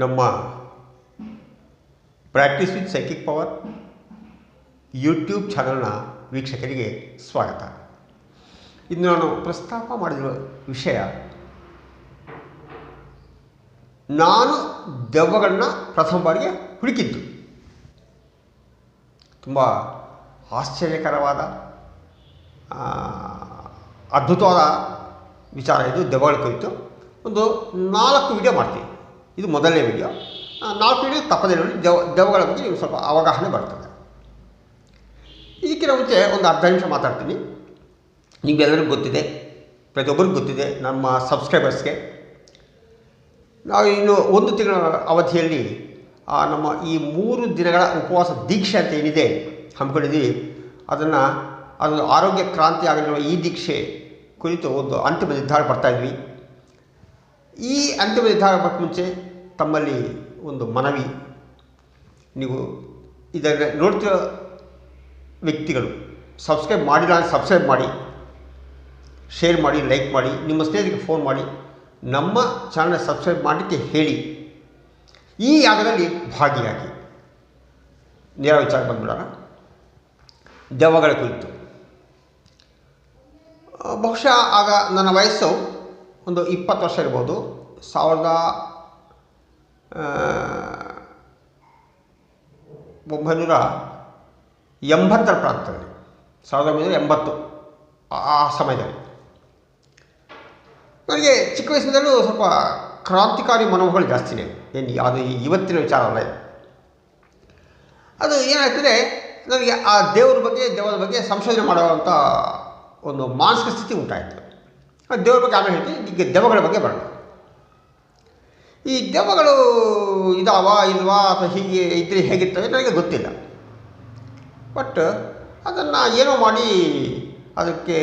ನಮ್ಮ practice with psychic power YouTube ಚಾನಲ್ನ ವೀಕ್ಷಕರಿಗೆ ಸ್ವಾಗತ. ಇಂದು ನಾನು ಪ್ರಸ್ತಾಪ ಮಾಡಿರುವ ವಿಷಯ, ನಾನು ದೆವ್ವಗಳನ್ನ ಪ್ರಥಮ ಬಾರಿಗೆ ಹುಡುಕಿದ್ದು. ತುಂಬ ಆಶ್ಚರ್ಯಕರವಾದ ಅದ್ಭುತವಾದ ವಿಚಾರ ಇದು ದೆವ್ವಗಳ ಕುರಿತು. ಒಂದು ನಾಲ್ಕು ವಿಡಿಯೋ ಮಾಡ್ತೀನಿ. ಇದು ಮೊದಲನೇ ವಿಡಿಯೋ ನಾಲ್ಕು ವಿಡಿಯೋ ತಪ್ಪದೇ ನೋಡಿ ದೆವ್ ದೆವ್ವಗಳ ಬಗ್ಗೆ ನಿಮ್ಗೆ ಸ್ವಲ್ಪ ಅವಗಾಹನೆ ಬರ್ತದೆ. ಇದಕ್ಕಿಂತ ಮುಂಚೆ ಒಂದು ಅರ್ಧ ನಿಮಿಷ ಮಾತಾಡ್ತೀನಿ. ನಿಮಗೆಲ್ಲರಿಗೂ ಗೊತ್ತಿದೆ, ಪ್ರತಿಯೊಬ್ಬರಿಗೂ ಗೊತ್ತಿದೆ ನಮ್ಮ ಸಬ್ಸ್ಕ್ರೈಬರ್ಸ್ಗೆ ನಾವು ಇನ್ನು ಒಂದು ತಿಂಗಳ ಅವಧಿಯಲ್ಲಿ ನಮ್ಮ ಈ ಮೂರು ದಿನಗಳ ಉಪವಾಸ ದೀಕ್ಷೆ ಅಂತ ಏನಿದೆ ಹಮ್ಮಿಕೊಂಡಿದ್ದೀವಿ. ಅದನ್ನು ಅದು ಆರೋಗ್ಯ ಕ್ರಾಂತಿ ಆಗಲಿರುವ ಈ ದೀಕ್ಷೆ ಕುರಿತು ಒಂದು ಅಂತಿಮ ನಿರ್ಧಾರ ಬರ್ತಾಯಿದ್ವಿ ಈ ಅಂತಿಮ ನಿರ್ಧಾರ ಬರೋಕ್ಕೆ ಮುಂಚೆ ತಮ್ಮಲ್ಲಿ ಒಂದು ಮನವಿ. ನೀವು ಇದನ್ನು ನೋಡ್ತಿರೋ ವ್ಯಕ್ತಿಗಳು, ಸಬ್ಸ್ಕ್ರೈಬ್ ಮಾಡಿಲ್ಲ ಅಂದರೆ ಸಬ್ಸ್ಕ್ರೈಬ್ ಮಾಡಿ, ಶೇರ್ ಮಾಡಿ, ಲೈಕ್ ಮಾಡಿ, ನಿಮ್ಮ ಸ್ನೇಹಿತರಿಗೆ ಫೋನ್ ಮಾಡಿ, ನಮ್ಮ ಚಾನಲ್ ಸಬ್ಸ್ಕ್ರೈಬ್ ಮಾಡಲಿಕ್ಕೆ ಹೇಳಿ. ಈ ಯಾಗದಲ್ಲಿ ಭಾಗಿಯಾಗಿ. ನೇರ ವಿಚಾರ ಬಂದ್ಬಿಡೋಣ. ದೆವ್ವಗಳ ಕುರಿತು. ಬಹುಶಃ ಆಗ ನನ್ನ ವಯಸ್ಸು ಒಂದು ಇಪ್ಪತ್ತು ವರ್ಷ ಇರ್ಬೋದು. ಸಾವಿರದ ಒಂಬೈನೂರ ಎಂಬತ್ತರ ಪ್ರಾಂತದಲ್ಲಿ ಸಾವಿರದ ಒಂಬೈನೂರ ಎಂಬತ್ತು ಆ- ಸಮಯದಲ್ಲಿ. ನನಗೆ ಚಿಕ್ಕ ವಯಸ್ಸಿನಲ್ಲೂ ಸ್ವಲ್ಪ ಕ್ರಾಂತಿಕಾರಿ ಮನೋಭಾವಗಳು ಜಾಸ್ತಿನೇ ಏನು ಅದು ಇವತ್ತಿನ ವಿಚಾರ ಅಲ್ಲ ಇದು. ಅದು ಏನಾಗ್ತದೆ ನನಗೆ ಆ ದೇವರ ಬಗ್ಗೆ ದೇವರ ಬಗ್ಗೆ ಸಂಶೋಧನೆ ಮಾಡುವಂಥ ಒಂದು ಮಾನಸಿಕ ಸ್ಥಿತಿ ಉಂಟಾಯಿತು. ದೇವರ ಬಗ್ಗೆ ಆಮೇಲೆ ಹೇಳ್ತೀನಿ ಈಗ ದೆವ್ವಗಳ ಬಗ್ಗೆ ಬರೋಣ. ಈ ದೆವ್ವಗಳು ಇದಾವ ಇಲ್ವಾ ಅಥವಾ ಹೀಗೆ ಇದ್ರೆ ಹೇಗಿರ್ತವೆ ನನಗೆ ಗೊತ್ತಿಲ್ಲ. ಬಟ್ ಅದನ್ನು ಏನೋ ಮಾಡಿ ಅದಕ್ಕೆ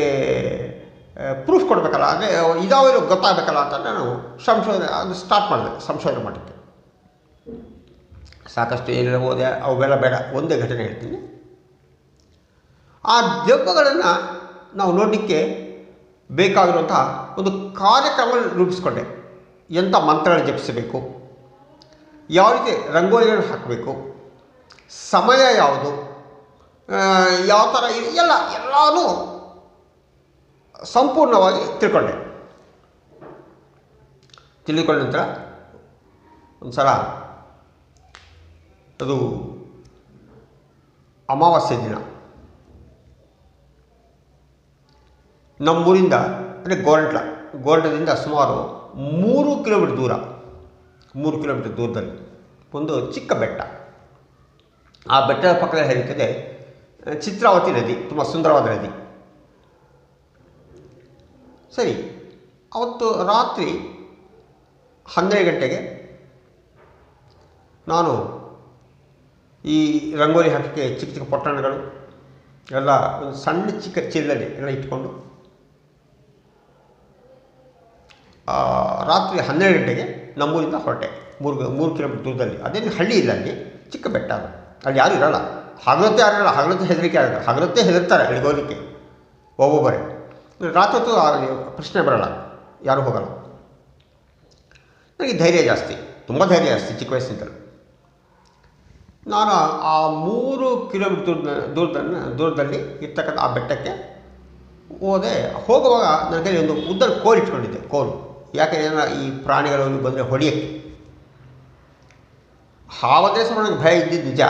ಪ್ರೂಫ್ ಕೊಡಬೇಕಲ್ಲ ಅಂದರೆ ಇದಾವ ಇಲ್ಲೋ ಗೊತ್ತಾಗಬೇಕಲ್ಲ ಅಂತ ನಾನು ಸಂಶೋಧನೆ, ಅದು ಸ್ಟಾರ್ಟ್ ಮಾಡಿದೆ, ಸಂಶೋಧನೆ ಮಾಡಲಿಕ್ಕೆ. ಸಾಕಷ್ಟು ಏನೆಲ್ಲ ಓದೆ ಅವೆಲ್ಲ ಬೇಡ, ಒಂದೇ ಘಟನೆ ಹೇಳ್ತೀನಿ. ಆ ದೆವ್ವಗಳನ್ನು ನಾವು ನೋಡಲಿಕ್ಕೆ ಬೇಕಾಗಿರುವಂತಹ ಒಂದು ಕಾರ್ಯಕ್ರಮ ರೂಪಿಸ್ಕೊಂಡೆ. ಎಂಥ ಮಂತ್ರಗಳು ಜಪಿಸಬೇಕು? ಯಾವ ರೀತಿ ರಂಗೋಲಿಗಳನ್ನು ಹಾಕಬೇಕು? ಸಮಯ ಯಾವುದು? ಯಾವ ಥರ ಎಲ್ಲ, ಎಲ್ಲನೂ ಸಂಪೂರ್ಣವಾಗಿ ತಿಳ್ಕೊಂಡೆ. ತಿಳಿದುಕೊಂಡ ನಂತರ ಒಂದು ಸಲ ಅದು ಅಮಾವಾಸ್ಯೆ ದಿನ. ನಮ್ಮೂರಿಂದ, ಅಂದರೆ ಗೋರಂಟ್ಲ ಗೋರಂಟದಿಂದ ಸುಮಾರು ಮೂರು ಕಿಲೋಮೀಟರ್ ದೂರ. ಮೂರು ಕಿಲೋಮೀಟರ್ ದೂರದಲ್ಲಿ ಒಂದು ಚಿಕ್ಕ ಬೆಟ್ಟ. ಆ ಬೆಟ್ಟದ ಪಕ್ಕದಲ್ಲಿ ಹರಿಯುತ್ತದೆ ಚಿತ್ರಾವತಿ ನದಿ, ತುಂಬ ಸುಂದರವಾದ ನದಿ. ಸರಿ, ಅವತ್ತು ರಾತ್ರಿ ಹನ್ನೆರಡು ಗಂಟೆಗೆ ನಾನು ಈ ರಂಗೋಲಿ ಹಾಕಕ್ಕೆ ಚಿಕ್ಕ ಚಿಕ್ಕ ಪೊಟ್ಟಣಗಳು, ಎಲ್ಲ ಒಂದು ಸಣ್ಣ ಚಿಕ್ಕ ಚೀಲದಲ್ಲಿ ಎಲ್ಲ ಇಟ್ಕೊಂಡು ಆ, ರಾತ್ರಿ ಹನ್ನೆರಡು ಗಂಟೆಗೆ ನಮ್ಮೂರಿಂದ ಹೊರಟೆ. ಮೂರು ಮೂರು ಕಿಲೋಮೀಟರ್ ದೂರದಲ್ಲಿ. ಅದೇ ಹಳ್ಳಿ ಇಲ್ಲ ಅಲ್ಲಿ, ಚಿಕ್ಕ ಬೆಟ್ಟ ಅದು. ಅಲ್ಲಿ ಯಾರೂ ಇರೋಲ್ಲ. ಹಗಲತ್ತೆ ಯಾರು ಇರಲ್ಲ. ಹಗಲತ್ತೆ ಹೆದರಿಕೆ ಆಗಲ್ಲ ಹಗಲತ್ತೆ ಹೆದರ್ತಾರೆ ಅಲ್ಲಿಗೆ ಹೋಗಲಿಕ್ಕೆ. ಒಬ್ಬೊಬ್ಬರೇ. ರಾತ್ರಿ ಹೊತ್ತು ಪ್ರಶ್ನೆ ಬರಲ್ಲ. ಯಾರೂ ಹೋಗಲ್ಲ. ನನಗೆ ಧೈರ್ಯ ಜಾಸ್ತಿ. ತುಂಬ ಧೈರ್ಯ ಜಾಸ್ತಿ ಚಿಕ್ಕ ವಯಸ್ಸಿನಿಂದಲೂ. ನಾನು ಆ ಮೂರು ಕಿಲೋಮೀಟರ್ ದೂರದ ದೂರದಲ್ಲಿ ಇರ್ತಕ್ಕಂಥ ಆ ಬೆಟ್ಟಕ್ಕೆ ಹೋದೆ. ಹೋಗುವಾಗ ನನಗೆ ಒಂದು ಉದ್ದ ಕೋಲ್ ಇಟ್ಕೊಂಡಿದ್ದೆ, ಕೋಲು. ಯಾಕೆಂದರೆ ಈ ಪ್ರಾಣಿಗಳು ಇವು ಬಂದರೆ ಹೊಡೆಯಕ್ಕೆ. ಹಾವದೇ ಸಹ ನನಗೆ ಭಯ ಇದ್ದಿದ್ದು ನಿಜ.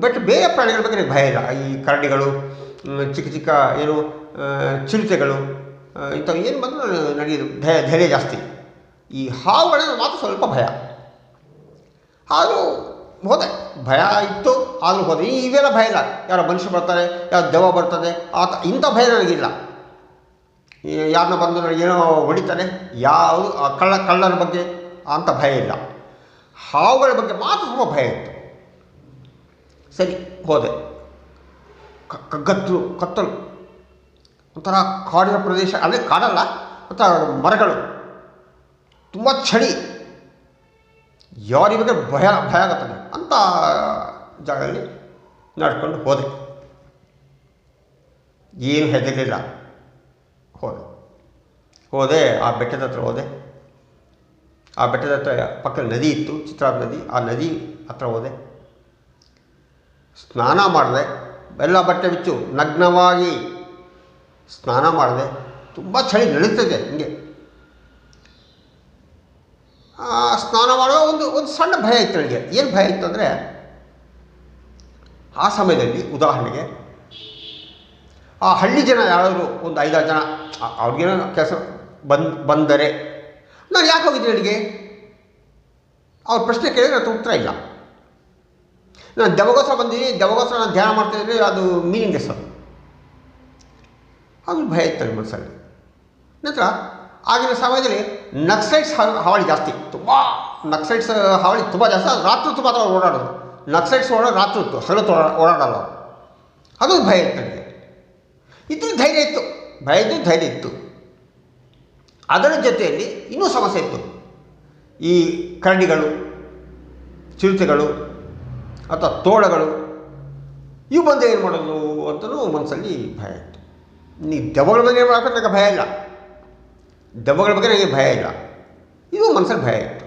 ಬಟ್ ಬೇರೆ ಪ್ರಾಣಿಗಳ ಬಗ್ಗೆ ನನಗೆ ಭಯ ಇಲ್ಲ. ಈ ಕರಡಿಗಳು ಚಿಕ್ಕ ಚಿಕ್ಕ ಏನು ಚಿರತೆಗಳು ಇಂಥವು ಏನು ಬಂದರೂ ನನಗೆ ಭಯ, ಧೈರ್ಯ ಜಾಸ್ತಿ. ಈ ಹಾವುಗಳನ್ನು ಮಾತ್ರ ಸ್ವಲ್ಪ ಭಯ. ಆದರೂ ಹೋದೆ. ಭಯ ಇತ್ತು, ಆದರೂ ಹೋದೆ. ಇವೆಲ್ಲ ಭಯ ಇಲ್ಲ. ಯಾರೋ ಮನುಷ್ಯ ಬರ್ತಾರೆ, ಯಾರೋ ದೆವ್ವ ಬರ್ತದೆ, ಆತ ಇಂಥ ಭಯ ನನಗಿಲ್ಲ. ಯಾರನ್ನ ಬಂದು ಏನೋ ಹೊಡಿತಾನೆ, ಯಾವುದು ಆ ಕಳ್ಳ ಕಳ್ಳನ ಬಗ್ಗೆ ಅಂತ ಭಯ ಇಲ್ಲ. ಹಾವುಗಳ ಬಗ್ಗೆ ಮಾತ್ರ ತುಂಬ ಭಯ ಇತ್ತು. ಸರಿ, ಹೋದೆ. ಕಗ್ಗತ್ತು ಕತ್ತಲು. ಒಂಥರ ಕಾಡಿನ ಪ್ರದೇಶ ಅಂದರೆ ಕಾಡಲ್ಲ, ಒಂಥರ ಮರಗಳು. ತುಂಬ ಚಳಿ. ಯಾರಿಗೆ ಬಗ್ಗೆ ಭಯ ಭಯ ಆಗುತ್ತದೆ ಅಂಥ ಜಾಗದಲ್ಲಿ ನಡ್ಕೊಂಡು ಹೋದೆ. ಏನು ಹೆದರಲಿಲ್ಲ. ಹೋದೆ. ಹೋದೆ, ಆ ಬೆಟ್ಟದ ಹತ್ರ ಹೋದೆ. ಆ ಬೆಟ್ಟದ ಹತ್ರ ಪಕ್ಕದ ನದಿ ಇತ್ತು ಚಿತ್ರಾದ ನದಿ. ಆ ನದಿ ಹತ್ರ ಹೋದೆ. ಸ್ನಾನ ಮಾಡಿದೆ. ಎಲ್ಲ ಬಟ್ಟೆ ಬಿಚ್ಚು, ನಗ್ನವಾಗಿ ಸ್ನಾನ ಮಾಡಿದೆ. ತುಂಬ ಚಳಿ ನಡೀತದೆ ಹಿಂಗೆ. ಸ್ನಾನ ಮಾಡುವ ಒಂದು ಒಂದು ಸಣ್ಣ ಭಯ ಇತ್ತು ನನಗೆ. ಏನು ಭಯ ಇತ್ತು ಅಂದರೆ, ಆ ಸಮಯದಲ್ಲಿ ಉದಾಹರಣೆಗೆ, ಆ ಹಳ್ಳಿ ಜನ ಯಾರಾದರೂ ಒಂದು ಐದಾರು ಜನ ಅವ್ರಿಗೇನೋ ಕೆಲಸ ಬಂದ್, ಬಂದರೆ. ನಾನು ಯಾಕೆ ಹೋಗಿದ್ದೆ ಅಲ್ಲಿಗೆ? ಅವ್ರ ಪ್ರಶ್ನೆ ಕೇಳಿದ್ರೆ ಅದು ಉತ್ತರ ಇಲ್ಲ. ನಾನು ದೆವಗೋಸ್ಕರ ಬಂದಿದ್ದೀನಿ, ದೆವಗೋಸ್ಕರ ನಾನು ಧ್ಯಾನ ಮಾಡ್ತಾಯಿದ್ರೆ ಅದು ಮೀನಿಂಗ್ಲೆಸ್ ಅದು. ಅದು ಭಯ ಇತ್ತು ಮನಸ್ಸಲ್ಲಿ. ನಂತರ ಆಗಿನ ಸಮಯದಲ್ಲಿ ನಕ್ಸೈಟ್ಸ್ ಹಾವಳಿ ಜಾಸ್ತಿ. ತುಂಬ ನಕ್ಸೈಟ್ಸ್ ಹಾವಳಿ ತುಂಬ ಜಾಸ್ತಿ. ರಾತ್ರಿ ತುಂಬ ಅವ್ರು ಓಡಾಡೋದು. ನಕ್ಸೈಟ್ಸ್ ಓಡೋ ರಾತ್ರಿ ಹೊತ್ತು ಹಗಲತ್ತು ಓಡಾಡಲ್ಲ ಅದು. ಭಯ ಇತ್ತು ನನಗೆ. ಇದ್ರ ಧೈರ್ಯ ಇತ್ತು. ಇದ್ದು ಧೈರ್ಯ ಇತ್ತು ಅದರ ಜೊತೆಯಲ್ಲಿ ಇನ್ನೂ ಸಮಸ್ಯೆ ಇತ್ತು. ಈ ಕರಡಿಗಳು, ಚಿರುತೆಗಳು ಅಥವಾ ತೋಳಗಳು, ಇವು ಬಂದು ಏನು ಮಾಡೋದು ಅಂತಲೂ ಮನಸ್ಸಲ್ಲಿ ಭಯ ಇತ್ತು. ನೀ ದೆವ್ವಗಳ ಬಗ್ಗೆ ಏನು ನನಗೆ ಭಯ ಇಲ್ಲ. ದೆವ್ವಗಳ ಬಗ್ಗೆ ನನಗೆ ಭಯ ಇಲ್ಲ. ಇದು ಮನಸ್ಸಲ್ಲಿ ಭಯ ಇತ್ತು.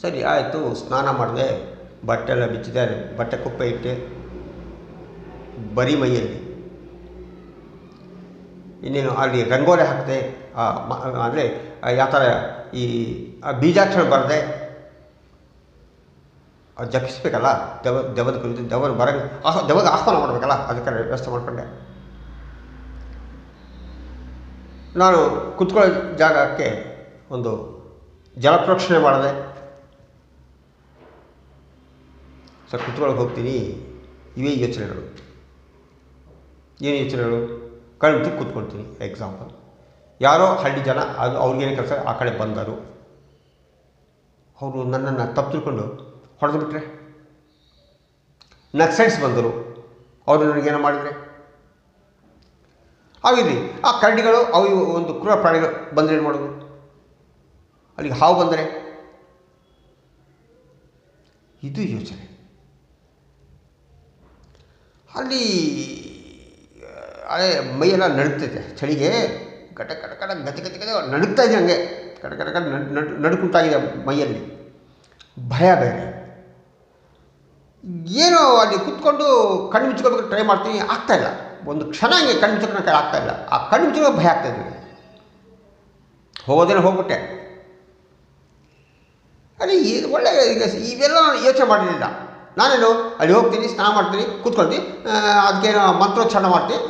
ಸರಿ, ಆಯಿತು, ಸ್ನಾನ ಮಾಡಿದೆ. ಬಟ್ಟೆ ಎಲ್ಲ ಬಿಚ್ಚಿದೆ, ಬಟ್ಟೆ ಕುಪ್ಪೆ ಇಟ್ಟೆ. ಬರೀ ಮೈಯಲ್ಲಿ. ಇನ್ನೇನು ಅಲ್ಲಿ ರಂಗೋಲಿ ಹಾಕದೆ ಅಂದರೆ ಯಾವ ಥರ ಈ ಬೀಜಾಕ್ಷರ ಬರದೆ ಜಪಿಸ್ಬೇಕಲ್ಲ, ದೆವ, ದೆವದ ಕುರಿತು ದೆವನ ಬರ ಆಹ್ ದೆವದ ಆಹ್ವಾನ ಮಾಡಬೇಕಲ್ಲ, ಅದಕ್ಕೆ ವ್ಯವಸ್ಥೆ ಮಾಡಿಕೊಂಡೆ. ನಾನು ಕುತ್ಕೊಳ್ಳೋ ಜಾಗಕ್ಕೆ ಒಂದು ಜಲಪ್ರೋಕ್ಷಣೆ ಮಾಡಿದೆ, ಸರ್ ಕುತ್ಕೊಳ್ಳೋಕೆ ಹೋಗ್ತೀನಿ, ಇವೇ ಯೋಚನೆಗಳು. ಏನು ಯೋಚನೆಗಳು? ಕಣ್ಣು ಕೂತ್ಕೊಳ್ತೀನಿ ಎಕ್ಸಾಂಪಲ್ ಯಾರೋ ಹಳ್ಳಿ ಜನ, ಅದು ಅವ್ರಿಗೇನು ಕೆಲಸ, ಆ ಕಡೆ ಬಂದರು. ಅವರು ನನ್ನನ್ನು ತಪ್ಪು ತಿಳ್ಕೊಂಡು ಹೊಡೆದು ಬಿಟ್ರೆ ನಕ್ಸೈಟ್ಸ್ ಬಂದರು. ಅವರು ನನಗೇನು ಮಾಡಿದರೆ? ಅವಿರಲಿ ಆ ಕರಡಿಗಳು, ಅವು ಒಂದು ಕ್ರೂರ ಪ್ರಾಣಿಗಳು ಬಂದರೆ ಏನು ಮಾಡೋದು? ಅಲ್ಲಿಗೆ ಹಾವು ಬಂದರೆ? ಇದು ಯೋಚನೆ. ಅಲ್ಲಿ ಅದೇ ಮೈಯೆಲ್ಲ ನಡುಗ್ತೈತೆ. ಚಳಿಗೆ ಕಟ ಕಟ ಕಟ ಗತಿ ಗತಿ ಗತಿ ನಡುಗ್ತಾ ಇದೆ ಹಂಗೆ. ಕಟ ಕಟ ಕಟ ನಡು ನಡು ಇದೆ ಮೈಯಲ್ಲಿ. ಭಯ ಬೇರೆ. ಏನೋ ಅಲ್ಲಿ ಕುತ್ಕೊಂಡು ಕಣ್ಣು ಮುಚ್ಕೋಬೇಕು ಟ್ರೈ ಮಾಡ್ತೀನಿ ಆಗ್ತಾಯಿಲ್ಲ ಒಂದು ಕ್ಷಣ ಹಂಗೆ ಕಣ್ಣು ಮುಚ್ಕೋಕೆ ಆಗ್ತಾ ಇಲ್ಲ. ಆ ಕಣ್ಣು ಮುಚ್ಚೋ ಭಯ ಆಗ್ತಾ ಇದೆ ನನಗೆ. ಹೋಗೋದೇನೋ ಹೋಗ್ಬಿಟ್ಟೆ. ಅಲ್ಲಿ ಒಳ್ಳೆ ಈಗ ಇವೆಲ್ಲ ನಾನು ಯೋಚನೆ ಮಾಡಿರಲಿಲ್ಲ ನಾನೇನು, ಅಲ್ಲಿ ಹೋಗ್ತೀನಿ, ಸ್ನಾನ ಮಾಡ್ತೀನಿ, ಕೂತ್ಕೊಳ್ತೀನಿ ಅದಕ್ಕೇನು ಮಂತ್ರೋಚ್ಚಾರಣ ಮಾಡ್ತೀನಿ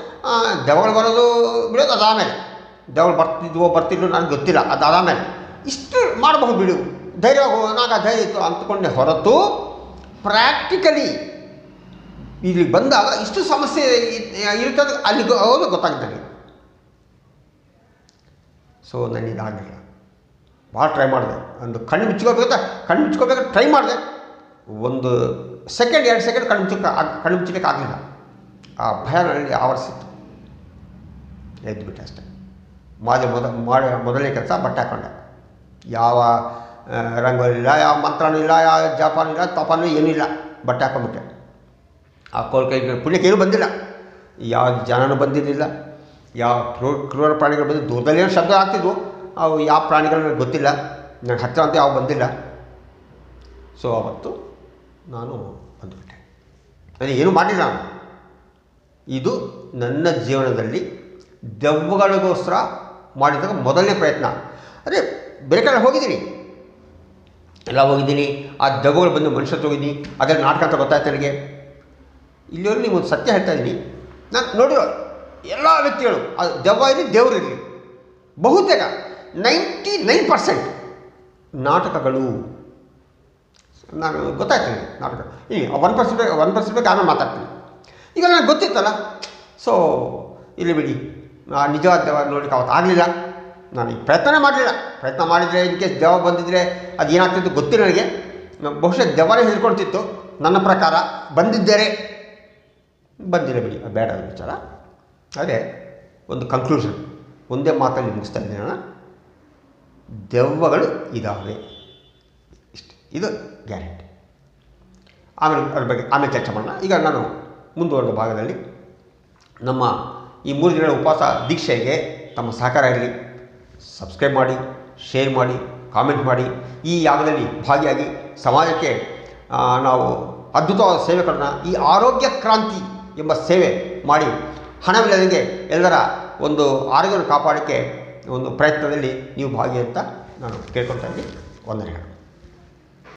ದೆವಗಳು ಬರೋದು ಬಿಡೋದು ಅದಾದಮೇಲೆ ದೆವಳು ಬರ್ತಿದ್ವೋ ಬರ್ತಿದ್ವೋ ನನಗೆ ಗೊತ್ತಿಲ್ಲ ಅದಾದಮೇಲೆ ಇಷ್ಟು ಮಾಡಬಹುದು ಬಿಡು. ಧೈರ್ಯ ನಾಗ ಧೈರ್ಯ ಇತ್ತು ಅಂದ್ಕೊಂಡೆ ಹೊರತು ಪ್ರಾಕ್ಟಿಕಲಿ ಇಲ್ಲಿ ಬಂದಾಗ ಇಷ್ಟು ಸಮಸ್ಯೆ ಇರ್ತದೆ ಅಲ್ಲಿ ಗೊತ್ತಾಗ್ತದೆ ಸೊ ನನಗೆ ಇದಾಗಲಿಲ್ಲ. ಭಾಳ ಟ್ರೈ ಮಾಡಿದೆ. ಒಂದು ಕಣ್ಣು ಮುಚ್ಕೋಬೇಕಂತ ಕಣ್ಣು ಮುಚ್ಕೋಬೇಕು ಟ್ರೈ ಮಾಡಿದೆ. ಒಂದು ಸೆಕೆಂಡ್ ಎರಡು ಸೆಕೆಂಡ್ ಕಣ್ಣು ಮುಚ್ಚಕ್ಕೆ ಕಣ್ಣು ಮುಚ್ಚಲಿಕ್ಕೆ ಆಗಲಿಲ್ಲ ಆ ಭಯ ನನಗೆ ಆವರಿಸಿತ್ತು. ಎದ್ದುಬಿಟ್ಟೆ ಅಷ್ಟೆ. ಮಾದೆ ಮೊದ ಮಾಡಿ ಮೊದಲನೇ ಕೆಲಸ ಬಟ್ಟೆ ಹಾಕೊಂಡೆ. ಯಾವ ರಂಗೋಲಿ ಇಲ್ಲ, ಯಾವ ಮಂತ್ರನೂ ಇಲ್ಲ, ಯಾವ ಜಾಪಾನು ಇಲ್ಲ, ತಪಾನು ಏನಿಲ್ಲ ಬಟ್ಟೆ ಹಾಕೊಂಡ್ಬಿಟ್ಟೆ. ಆ ಕೋರ್ಕೈ ಪುಣ್ಯಕ್ಕೆ ಏನೂ ಬಂದಿಲ್ಲ. ಯಾವ ಜನನೂ ಬಂದಿರಲಿಲ್ಲ. ಯಾವ ಕ್ರೂರ ಕ್ರೂರ ಪ್ರಾಣಿಗಳು ಬಂದು ದೂರದಲ್ಲಿ ಏನೋ ಶಬ್ದ ಆಗ್ತಿದ್ವು. ಅವು ಯಾವ ಪ್ರಾಣಿಗಳು ನನಗೆ ಗೊತ್ತಿಲ್ಲ. ನನಗೆ ಹತ್ತಿರ ಅಂತ ಯಾವ ಬಂದಿಲ್ಲ. ಸೊ ಅವತ್ತು ನಾನು ಬಂದುಬಿಟ್ಟೆ. ನಾನು ಏನು ಮಾಡಿಲ್ಲ ನಾನು. ಇದು ನನ್ನ ಜೀವನದಲ್ಲಿ ದೆವ್ವಗಳಿಗೋಸ್ಕರ ಮಾಡಿದಾಗ ಮೊದಲನೇ ಪ್ರಯತ್ನ. ಅದೇ ಬೇರೆ ಕಡೆ ಹೋಗಿದ್ದೀನಿ. ಎಲ್ಲ ಹೋಗಿದ್ದೀನಿ. ಆ ದೆವ್ವಗಳು ಬಂದು ಮನುಷ್ಯ ಹೋಗಿದ್ದೀನಿ. ಅದರ ನಾಟಕ ಅಂತ ಗೊತ್ತಾಯ್ತು ನನಗೆ? ಇಲ್ಲಿವರೆಗೂ ನೀವು ಒಂದು ಸತ್ಯ ಹೇಳ್ತಾ ಇದ್ದೀನಿ. ನಾನು ನೋಡಿರೋ ಎಲ್ಲ ವ್ಯಕ್ತಿಗಳು ಅದು ದೆವ್ವ ಇರಲಿ, ದೇವರು ಇರಲಿ, ಬಹುತೇಕ ನೈಂಟಿ ನೈನ್ ಪರ್ಸೆಂಟ್ ನಾಟಕಗಳು. ನಾನು ಗೊತ್ತಾಯ್ತು ನನಗೆ ನಾಟಕ. ಈ ಒನ್ ಪರ್ಸೆಂಟ್ ಒನ್ ಪರ್ಸೆಂಟ್ ಬೇಕು ಆಮೇಲೆ ಮಾತಾಡ್ತೀನಿ. ಈಗ ನನಗೆ ಗೊತ್ತಿತ್ತಲ್ಲ? ಸೊ ಇಲ್ಲಿ ಬಿಡಿ. ನಿಜವಾದ ದೆವ್ವ ನೋಡಲಿಕ್ಕೆ ಅವತ್ತು ಆಗಲಿಲ್ಲ. ನಾನು ಈ ಪ್ರಯತ್ನ ಮಾಡಲಿಲ್ಲ. ಪ್ರಯತ್ನ ಮಾಡಿದರೆ ಇನ್ ಕೇಸ್ ದೆವ್ವ ಬಂದಿದ್ದರೆ ಅದು ಏನಾಗ್ತಿತ್ತು ಗೊತ್ತಿಲ್ಲ ನನಗೆ. ಬಹುಶಃ ದೆವ್ವನೇ ಹೆದರ್ಕೊಳ್ತಿತ್ತು. ನನ್ನ ಪ್ರಕಾರ ಬಂದಿದ್ದರೆ ಬಂದಿಲ್ಲ ಬಿಡಿ. ಬೇಡ ಅದು ವಿಚಾರ. ಆದರೆ ಒಂದು ಕನ್ಕ್ಲೂಷನ್ ಒಂದೇ ಮಾತಲ್ಲಿ ಮುಗಿಸ್ತಾ ಇದ್ದೀನಿ ನಾನು. ದೆವ್ವಗಳು ಇದ್ದಾವೆ ಇಷ್ಟು. ಇದು ಗ್ಯಾರಂಟಿ ಆಮೇಲೆ ಅದ್ರ ಬಗ್ಗೆ ಆಮೇಲೆ ಚರ್ಚೆ ಮಾಡೋಣ. ಈಗ ನಾನು ಮುಂದುವರೆದ ಭಾಗದಲ್ಲಿ ನಮ್ಮ ಈ ಮೂರು ದಿನಗಳ ಉಪವಾಸ ದೀಕ್ಷೆಗೆ ತಮ್ಮ ಸಹಕಾರ ಇರಲಿ. ಸಬ್ಸ್ಕ್ರೈಬ್ ಮಾಡಿ ಶೇರ್ ಮಾಡಿ ಕಾಮೆಂಟ್ ಮಾಡಿ. ಈ ಯಾಗದಲ್ಲಿ ಭಾಗಿಯಾಗಿ ಸಮಾಜಕ್ಕೆ ನಾವು ಅದ್ಭುತವಾದ ಸೇವೆಗಳನ್ನು ಈ ಆರೋಗ್ಯ ಕ್ರಾಂತಿ ಎಂಬ ಸೇವೆ ಮಾಡಿ ಹಣವಿಲ್ಲದಂಗೆ ಎಲ್ಲರ ಒಂದು ಆರೋಗ್ಯವನ್ನು ಕಾಪಾಡೋಕ್ಕೆ ಒಂದು ಪ್ರಯತ್ನದಲ್ಲಿ ನೀವು ಭಾಗಿ ಅಂತ ನಾನು ಕೇಳ್ಕೊಳ್ತಾ ಇದ್ದೀನಿ. ವಂದನೆಗಳು.